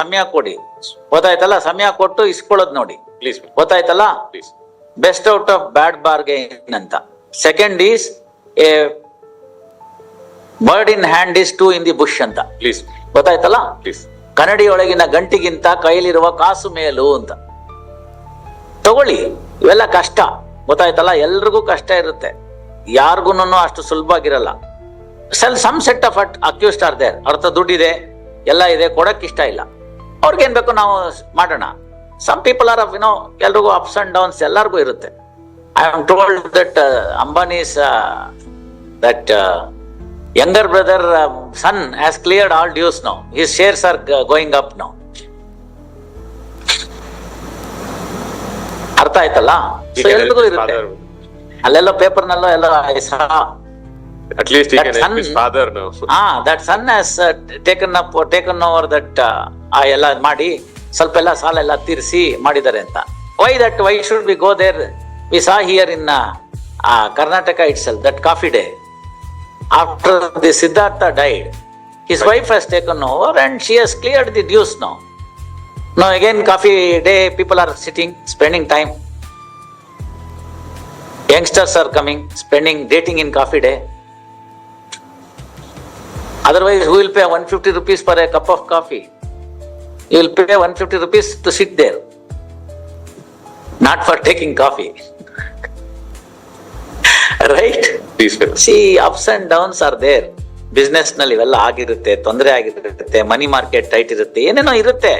ಸಮಯ ಕೊಡಿ. ಗೊತ್ತಾಯ್ತಲ್ಲ? ಸಮಯ ಕೊಟ್ಟು ಇಸ್ಕೊಳ್ಳೋದು ನೋಡಿ. ಪ್ಲೀಸ್ ಗೊತ್ತಾಯ್ತಲ್ಲ? Please best out of bad bargain ಅಂತ second is a bird in hand is two in the bush ಅಂತ. ಪ್ಲೀಸ್ ಗೊತ್ತಾಯ್ತಲ್ಲ? ಪ್ಲೀಸ್ ಕನ್ನಡಿಯೊಳಗಿನ ಗಂಟಿಗಿಂತ ಕೈಲಿರುವ ಕಾಸು ಮೇಲು ಅಂತ. ತಗೊಳ್ಳಿ. ಇವೆಲ್ಲ ಕಷ್ಟ. ಗೊತ್ತಾಯ್ತಲ್ಲ? ಎಲ್ರಿಗೂ ಕಷ್ಟ ಇರುತ್ತೆ. ಯಾರಿಗೂ ಅಷ್ಟು ಸುಲಭವಾಗಿರಲ್ಲ. Sell some set of at accused are there ಅರ್ಥ ದುಡ್ಡಿದೆ. ಎಲ್ಲ ಇದೆ. ಕೊಡಕ್ ಇಷ್ಟ ಇಲ್ಲ. ಅವ್ರಿಗೇನ್ ಬೇಕು ನಾವು ಮಾಡೋಣ. Some people are of you know ಎಲ್ರಿಗೂ ಅಪ್ಸ್ ಅಂಡ್ ಡೌನ್ಸ್ ಎಲ್ಲರಿಗೂ ಇರುತ್ತೆ. I am told that Ambanis that younger brother son son has all dues dues now. Shares are are up now. ಅರ್ಥ ಆಯ್ತಲ್ಲ? ಎಲ್ರಿಗೂ ಇರುತ್ತೆ. ಅಲ್ಲೆಲ್ಲೋ ಪೇಪರ್ನಲ್ಲೋ ಎಲ್ಲ now. ಆ that son has taken up taken over that ಆ ಎಲ್ಲ ಮಾಡಿ ಸ್ವಲ್ಪ ಎಲ್ಲ ಸಾಲ ಎಲ್ಲ ತೀರಿಸಿ ಮಾಡಿದ್ದಾರೆ ಅಂತ why that why should be go there we saw here in Karnataka it's that coffee day after the Siddhartha died, his wife has taken over and she has cleared the dues now. Now again coffee day, people are sitting, spending time. Youngsters are coming, spending, dating in coffee day. Otherwise, who will pay 150 rupees per a cup of coffee? You will pay 150 rupees to sit there, not for taking coffee. Right Please, see ups and downs are their ಬಿಸ್ನೆಸ್ನಲ್ಲಿ ಇವೆಲ್ಲ ಆಗಿರುತ್ತೆ ತೊಂದರೆ ಆಗಿರುತ್ತೆ money market tight ಇರುತ್ತೆ ಏನೇನೋ ಇರುತ್ತೆ.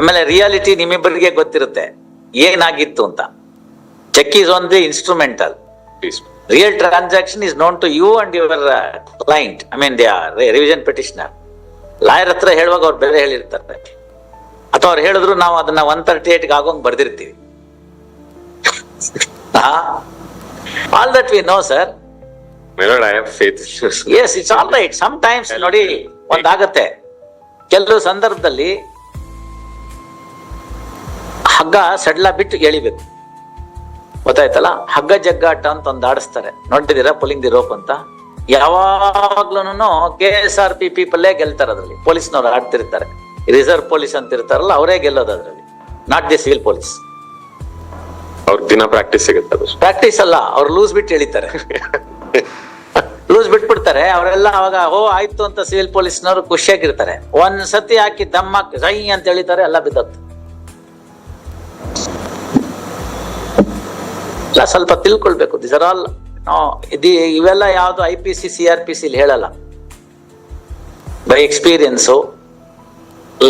ಆಮೇಲೆ reality ನಿಮ್ಮಿಬ್ಬರಿಗೆ ಗೊತ್ತಿರುತ್ತೆ. ಏನಾಗಿತ್ತು ಅಂತ. Check is on the instrumental real transaction is known to you and your client I mean the revision petitioner lawyer ಹತ್ರ ಹೇಳುವಾಗ ಅವ್ರು ಬೇರೆ ಹೇಳಿರ್ತಾರೆ. ಅಥವಾ ಅವ್ರು ಹೇಳಿದ್ರು ನಾವು ಅದನ್ನ ಒನ್ ತರ್ಟಿ ಏಟ್ಗೆ ಆಗೋಂಗ್ ಬರ್ದಿರ್ತೀವಿ. All that we know sir. Yes it's all right sometimes ನೋಡಿ ಒಂದಾಗತ್ತೆ. ಕೆಲವು ಸಂದರ್ಭದಲ್ಲಿ ಹಗ್ಗ ಸಡ್ಲ ಬಿಟ್ಟು ಎಳಿಬೇಕು. ಗೊತ್ತಾಯ್ತಲ್ಲ? ಹಗ್ಗ ಜಗ್ಗಾಟ ಅಂತ ಒಂದು ಆಡಿಸ್ತಾರೆ. ನೋಡಿದ್ದೀರಾ ಪುಲಿಂಗ್ ದಿ ರೋಪ್ ಅಂತ? ಯಾವಾಗ್ಲೂ ಕೆ ಎಸ್ ಆರ್ ಪಿ ಪೀಪಲ್ಲೇ ಗೆಲ್ತಾರೆ ಅದರಲ್ಲಿ. ಪೊಲೀಸ್ನವ್ರು ಆಡ್ತಿರ್ತಾರೆ. ರಿಸರ್ವ್ ಪೊಲೀಸ್ ಅಂತ ಇರ್ತಾರಲ್ಲ ಅವರೇ ಗೆಲ್ಲೋದು ಅದ್ರಲ್ಲಿ. ನಾಟ್ ದಿ ಸಿವಿಲ್ ಪೊಲೀಸ್ ಅವ್ರ ದಿನ ಪ್ರಾಕ್ಟೀಸ್ ಸಿಗುತ್ತೆ ಪ್ರಾಕ್ಟೀಸ್ ಅಲ್ಲ ಅವ್ರು ಲೂಸ್ ಬಿಟ್ಟು ಎಳಿತಾರೆ. ಲೂಸ್ ಬಿಟ್ಬಿಡ್ತಾರೆ ಅವರೆಲ್ಲ ಅವಾಗ ಓ ಆಯ್ತು ಅಂತ ಸಿವಿಲ್ ಪೊಲೀಸ್ನವರು ಖುಷಿಯಾಗಿರ್ತಾರೆ. ಒಂದ್ ಸತಿ ಹಾಕಿ ದಮ್ಮ ಸೈ ಅಂತ ಹೇಳಿತಾರೆ ಎಲ್ಲ ಬಿದ್ದತ್ತು ಸ್ವಲ್ಪ ತಿಳ್ಕೊಳ್ಬೇಕು ದಿಸ್ ಆರ್ ಆಲ್ ಇದು, ಇವೆಲ್ಲ ಯಾವ್ದು I P C C R P C ಹೇಳಲ್ಲ. ಬೈ ಎಕ್ಸ್ಪೀರಿಯನ್ಸು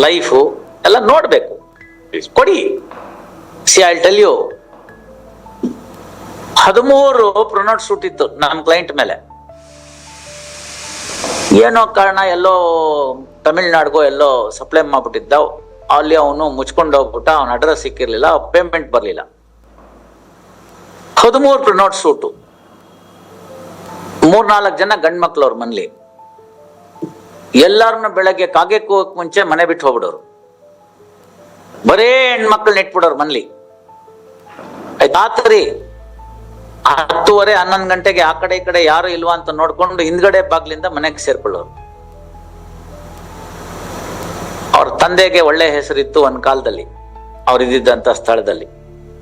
ಲೈಫು ಎಲ್ಲ ನೋಡ್ಬೇಕು. ಕೊಡಿ. ಸಿ ಐ ಟೆಲ್ ಯು ಹದಿಮೂರು ಪ್ರೊನೌಟ್ ಸೂಟ್ ಇತ್ತು ನಮ್ಮ ಕ್ಲೈಂಟ್ ಮೇಲೆ. ಏನೋ ಕಾರಣ ಎಲ್ಲೋ ತಮಿಳ್ನಾಡ್ಗೋ ಎಲ್ಲೋ ಸಪ್ಲೈ ಮಾಡ್ಬಿಟ್ಟಿದ್ದ, ಅಲ್ಲಿ ಅವನು ಮುಚ್ಕೊಂಡು ಹೋಗ್ಬಿಟ್ಟ, ಅವನ ಅಡ್ರೆಸ್ ಸಿಕ್ಕಿರ್ಲಿಲ್ಲ ಪೇಮೆಂಟ್ ಬರಲಿಲ್ಲ. ಹದಿಮೂರು ಪ್ರೊನೌಟ್ ಸೂಟು ಮೂರ್ನಾಲ್ಕು ಜನ ಗಂಡ್ ಮಕ್ಳು ಅವ್ರ ಮನೇಲಿ. ಎಲ್ಲಾರನ್ನ ಬೆಳಗ್ಗೆ ಕಾಗೆ ಹೋಗಕ್ ಮುಂಚೆ ಮನೆ ಬಿಟ್ಟು ಹೋಗ್ಬಿಡೋರು. ಬರೇ ಹೆಣ್ಮಕ್ಳನ್ನ ಇಟ್ಬಿಡೋರು ಮನ್ಲಿ. ಆತರಿ ಹತ್ತುವರೆ ಹನ್ನೊಂದು ಗಂಟೆಗೆ ಆ ಕಡೆ ಈ ಕಡೆ ಯಾರು ಇಲ್ವಾ ಅಂತ ನೋಡ್ಕೊಂಡು ಹಿಂದ್ಗಡೆ ಬಾಗ್ಲಿಂದ ಮನೆಗೆ ಸೇರ್ಕೊಳ್ಳೋರು. ಅವ್ರ ತಂದೆಗೆ ಒಳ್ಳೆ ಹೆಸರಿತ್ತು ಒಂದ್ ಕಾಲದಲ್ಲಿ. ಅವ್ರು ಇದ್ದಿದ್ದಂತ ಸ್ಥಳದಲ್ಲಿ.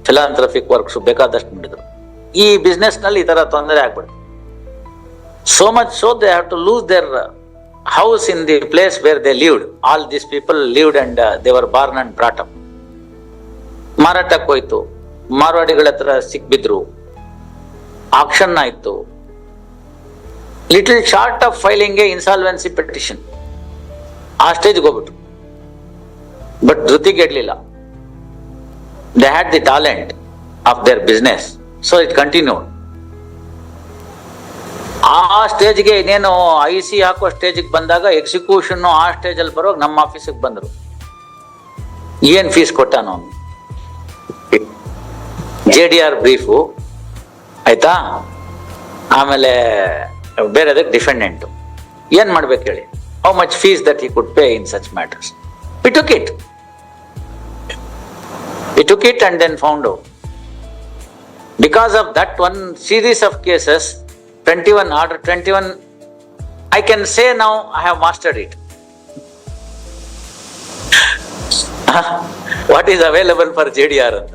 ಫಿಲಾಂಥ್ರಫಿಕ್ ವರ್ಕ್ಸ್ ಬೇಕಾದಷ್ಟು ಮಾಡಿದ್ರು. ಈ ಬಿಸ್ನೆಸ್ನಲ್ಲಿ ಈ ತರ ತೊಂದರೆ ಆಗ್ಬಿಡುತ್ತೆ so much so they have to lose their house in the place where they lived all this people lived and they were born and brought up ಮಾರಾಟಕ್ಕೆ ಹೋಯ್ತು. ಮಾರ್ವಾಡಿಗಳ ಹತ್ರ ಸಿಕ್ಬಿದ್ರು. ಆಕ್ಷನ್ ಆಯ್ತು. Little short of filing insolvency petition ಆ ಸ್ಟೇಜ್ಗೆ ಹೋಗ್ಬಿಟ್ರು. But ಧೃತಿಗೆಡ್ಲಿಲ್ಲ they had the talent of their business so it continued ಆ ಸ್ಟೇಜ್ಗೆ ಇನ್ನೇನು ಐ ಸಿ ಹಾಕೋ ಸ್ಟೇಜಿಗೆ ಬಂದಾಗ ಎಕ್ಸಿಕ್ಯೂಷನ್ ಆ ಸ್ಟೇಜಲ್ಲಿ ಬರೋವಾಗ ನಮ್ಮ ಆಫೀಸಿಗೆ ಬಂದರು. ಏನು ಫೀಸ್ ಕೊಟ್ಟಾನು ಅವನು? ಜೆ ಡಿ ಆರ್ ಬ್ರೀಫು ಆಯ್ತಾ? ಆಮೇಲೆ ಬೇರೆ ಅದಕ್ಕೆ ಡಿಫೆಂಡೆಂಟು. ಏನು ಮಾಡ್ಬೇಕು ಹೇಳಿ? How much fees that he could pay in such matters we took it took it and then found that one series of series of one 21 twenty 21 I can say now I have mastered it what is available for J D R ಅಂತ.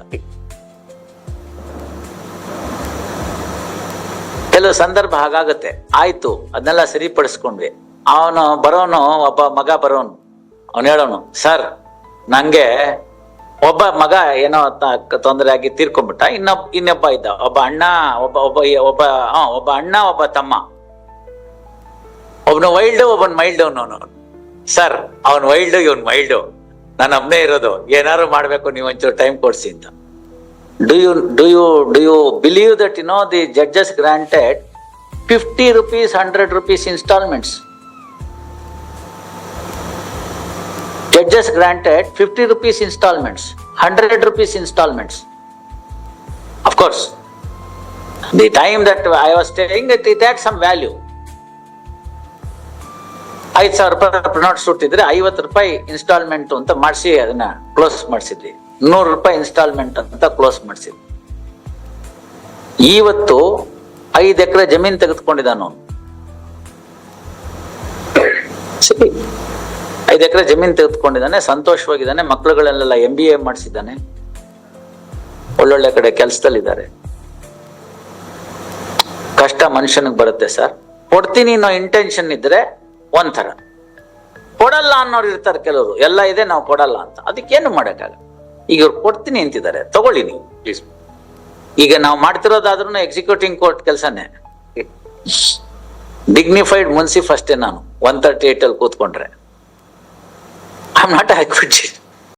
ಕೆಲವು ಸಂದರ್ಭ ಹಾಗಾಗತ್ತೆ. ಆಯ್ತು, ಅದನ್ನೆಲ್ಲ ಸರಿಪಡಿಸ್ಕೊಂಡ್ವಿ. ಅವನು ಬರೋನು, ಒಬ್ಬ ಮಗ ಬರೋನು. ಅವನು ಹೇಳೋನು, sir, ನಂಗೆ ಒಬ್ಬ ಮಗ ಏನೋ ತೊಂದರೆ ಆಗಿ ತೀರ್ಕೊಂಡ್ಬಿಟ್ಟ. ಇನ್ನೊಬ್ಬ ಇನ್ನೊಬ್ಬ ಇದ್ದ. ಒಬ್ಬ ಅಣ್ಣ, ಒಬ್ಬ ಒಬ್ಬ ಒಬ್ಬ ಒಬ್ಬ ಅಣ್ಣ, ಒಬ್ಬ ತಮ್ಮ. ಒಬ್ನು ವೈಲ್ಡ್, ಒಬ್ಬನ್ ಮೈಲ್ಡ್ ಅವನು ಸರ್, ಅವನ್ ವೈಲ್ಡ್, ಇವನ್ ಮೈಲ್ಡ್. ನಾನು ಅಮ್ಮನೇ ಇರೋದು. ಏನಾದ್ರು ಮಾಡ್ಬೇಕು, ನೀವು ಒಂಚೂರು ಟೈಮ್ ಕೊಡ್ಸಿ ಅಂತ. Do you do you do you believe that you know the judges granted fifty rupees hundred rupees instalments judges granted 50 rupees installments 100 rupees installments of course the time that i was staying it, it had some value ಐದು ಸಾವಿರ ರೂಪಾಯಿ ಪ್ರಿನೌಟ್ ಸುಟ್ಟಿದ್ರೆ ಐವತ್ತು ರೂಪಾಯಿ instalment ಅಂತ ಮಾಡಿಸಿ ಅದನ್ನ close ಮಾಡಿಸಿದ್ವಿ ನೂರು ರೂಪಾಯಿ ಇನ್ಸ್ಟಾಲ್ಮೆಂಟ್ ಅಂತ ಕ್ಲೋಸ್ ಮಾಡಿಸಿದ್ವಿ ಇವತ್ತು ಐದು ಎಕರೆ ಜಮೀನು ತೆಗೆದುಕೊಂಡಿದ್ದಾನು ಐದು ಎಕರೆ ಜಮೀನ್ ತೆಗೆದುಕೊಂಡಿದ್ದಾನೆ, ಸಂತೋಷವಾಗಿದ್ದಾನೆ, ಮಕ್ಕಳುಗಳನ್ನೆಲ್ಲ ಎಂ ಬಿ ಎ ಮಾಡಿಸಿದ್ದಾನೆ. ಒಳ್ಳೊಳ್ಳೆ ಕಡೆ ಕೆಲಸದಲ್ಲಿದ್ದಾರೆ. ಕಷ್ಟ ಮನುಷ್ಯನಿಗೆ ಬರುತ್ತೆ ಸರ್. ಕೊಡ್ತೀನಿ ಅನ್ನೋ ಇಂಟೆನ್ಷನ್ ಇದ್ರೆ ಒಂಥರ ಕೊಡಲ್ಲ ಅನ್ನೋರು ಇರ್ತಾರೆ ಕೆಲವರು, ಎಲ್ಲ ಇದೆ, ನಾವು ಕೊಡಲ್ಲ ಅಂತ. ಅದಕ್ಕೇನು ಮಾಡೋಕ್ಕಾಗಲ್ಲ. ಈಗ ಇವ್ರು ಕೊಡ್ತೀನಿ ಅಂತಿದ್ದಾರೆ, ತಗೊಳ್ಳಿ ನೀವು ಪ್ಲೀಸ್ ಈಗ ನಾವು ಮಾಡ್ತಿರೋದಾದ್ರೂ ಎಕ್ಸಿಕ್ಯೂಟಿಂಗ್ ಕೋರ್ಟ್ ಕೆಲಸನೇ. ಡಿಗ್ನಿಫೈಡ್ ಮುನ್ಸಿಫ್ ಅಷ್ಟೇ ನಾನು ಒನ್ ತರ್ಟಿ ಏಟ್ ಕೂತ್ಕೊಂಡ್ರೆ. I am not high court